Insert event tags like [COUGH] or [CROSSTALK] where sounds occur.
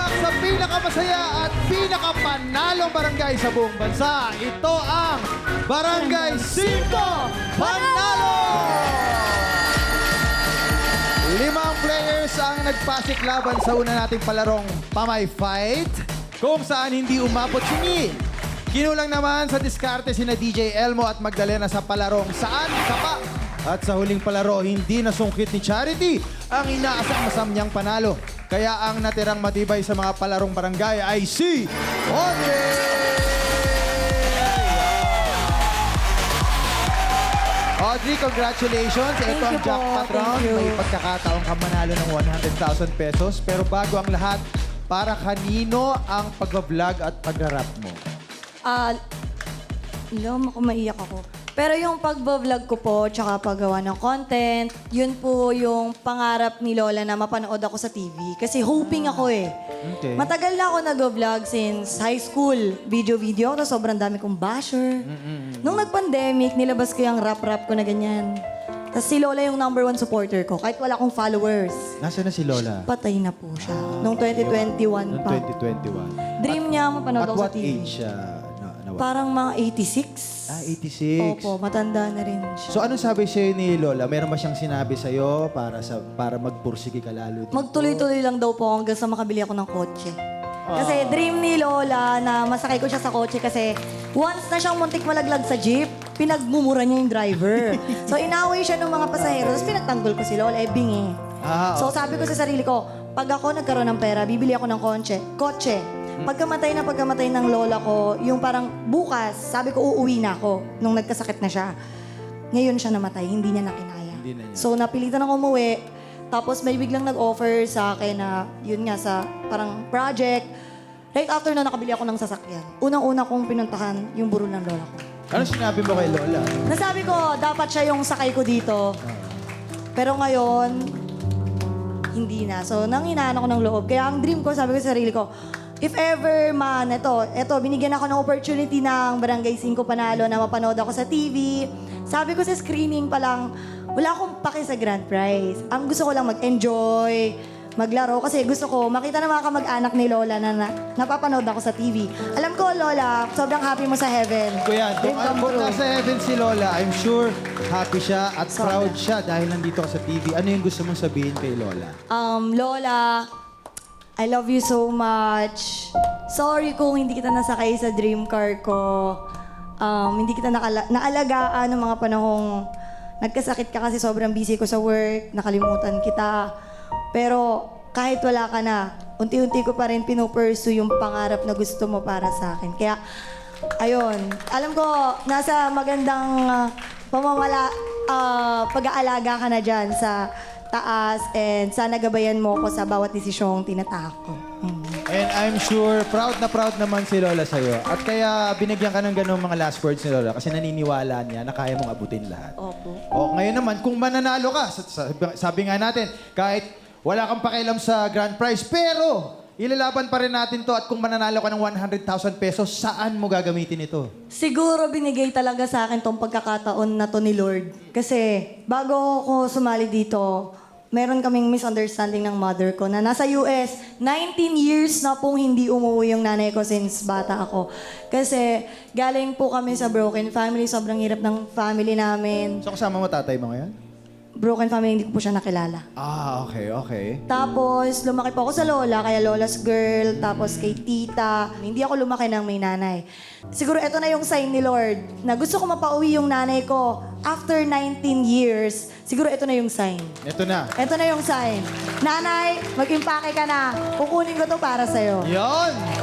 Tumambak sa pinakamasaya at pinakapanalong barangay sa buong bansa. Ito ang Barangay 5 Panalo! Limang players ang nagpasik laban sa una nating palarong Pamay Fight kung saan hindi umabot si Ni. Kinulang naman sa diskarte sina DJ Elmo at Magdalena sa palarong Saan Ka Pa? At sa huling palaro, hindi nasungkit ni Charity ang inaasam-asam niyang panalo. Kaya ang natirang matibay sa mga palarong barangay ay si Audrey! Audrey, congratulations. Ito ang you po. jackpot Thank round. you. May pagkakataong ka manalo ng 100,000 pesos. Pero bago ang lahat, para kanino ang pag-vlog at pag-rap mo? Ah, alam ako, maiyak ako. Pero yung pagbablog ko po, tsaka paggawa ng content, yun po yung pangarap ni Lola na mapanood ako sa TV. Kasi hoping ako eh. Okay. Matagal na ako nag-vlog since high school. Video-video ako, sobrang dami kong basher. Nung nag-pandemic, nilabas ko yung rap-rap ko na ganyan. Tapos si Lola yung number one supporter ko, kahit wala akong followers. Nasaan na si Lola? Patay na po siya. Nung 2021 Noong pa. 2021. Dream niya mapanood At ako sa what TV. age siya? Parang mga 86. Ah, 86. Opo, matanda na rin siya. So anong sabi sa'yo ni Lola? Meron ba siyang sinabi sa'yo para sa para magpursige ka lalo dito? Magtuloy-tuloy lang daw po ako hanggang sa makabili ako ng kotse. Ah. Kasi dream ni Lola na masakay ko siya sa kotse kasi once na siyang muntik malaglag sa jeep, pinagmumura niya yung driver. [LAUGHS] so inaway siya ng mga pasahero, tapos pinagtanggol ko si Lola, eh bingi. Ah, So sabi ko sa sarili ko, pag ako nagkaroon ng pera, bibili ako ng kotse. Kotse. Pagkamatay na pagkamatay ng lola ko, yung parang bukas, sabi ko uuwi na ako nung nagkasakit na siya. Ngayon siya namatay, hindi niya na kinaya. Hindi na niya. So napilitan ako umuwi. Tapos may biglang nag-offer sa akin na yun nga sa parang project. Right after na nakabili ako ng sasakyan. Unang-una kong pinuntahan yung buro ng lola ko. Ano sinabi mo kay Lola? Nasabi ko, dapat siya yung sakay ko dito. Pero ngayon, hindi na. So, nanghinaan ako ng loob. Kaya ang dream ko, sabi ko sa sarili ko, if ever man, ito, ito, binigyan ako ng opportunity ng Barangay 5 Panalo na mapanood ako sa TV. Sabi ko sa screening pa lang, wala akong pake sa grand prize. Ang gusto ko lang mag-enjoy, maglaro. Kasi gusto ko makita ng mga kamag-anak ni Lola na, na napapanood ako sa TV. Alam ko, Lola, sobrang happy mo sa heaven. Kuya, Dream kung, come kung true. nasa heaven si Lola, I'm sure happy siya at Sobra. proud siya dahil nandito ka sa TV. Ano yung gusto mong sabihin kay Lola? Um, Lola, I love you so much. Sorry kung hindi kita nasakay sa dream car ko. Um, hindi kita nakala- naalagaan ng mga panahong nagkasakit ka kasi sobrang busy ko sa work, nakalimutan kita. Pero kahit wala ka na, unti-unti ko pa rin pinupursue yung pangarap na gusto mo para sa akin. Kaya, ayun, alam ko, nasa magandang uh, pamamala, ah, pag-aalaga ka na dyan sa taas and sana gabayan mo ako sa bawat desisyong tinatahak ko. Mm. And I'm sure proud na proud naman si Lola sa'yo. At kaya binigyan ka ng ganung mga last words ni Lola kasi naniniwala niya na kaya mong abutin lahat. Opo. O ngayon naman, kung mananalo ka, sa- sa- sabi nga natin, kahit wala kang pakialam sa grand prize, pero ilalaban pa rin natin to at kung mananalo ka ng 100,000 pesos, saan mo gagamitin ito? Siguro binigay talaga sa akin tong pagkakataon na to ni Lord. Kasi bago ako sumali dito, meron kaming misunderstanding ng mother ko na nasa US, 19 years na pong hindi umuwi yung nanay ko since bata ako. Kasi galing po kami sa broken family, sobrang hirap ng family namin. So kasama mo tatay mo ngayon? Broken family, hindi ko po siya nakilala. Ah, okay, okay. Tapos, lumaki po ako sa lola, kaya lola's girl, tapos kay tita. Hindi ako lumaki ng may nanay. Siguro ito na yung sign ni Lord na gusto ko mapauwi yung nanay ko after 19 years. Siguro ito na yung sign. Ito na. Ito na yung sign. Nanay, mag-impake ka na. Kukunin ko to para sa'yo. Yon!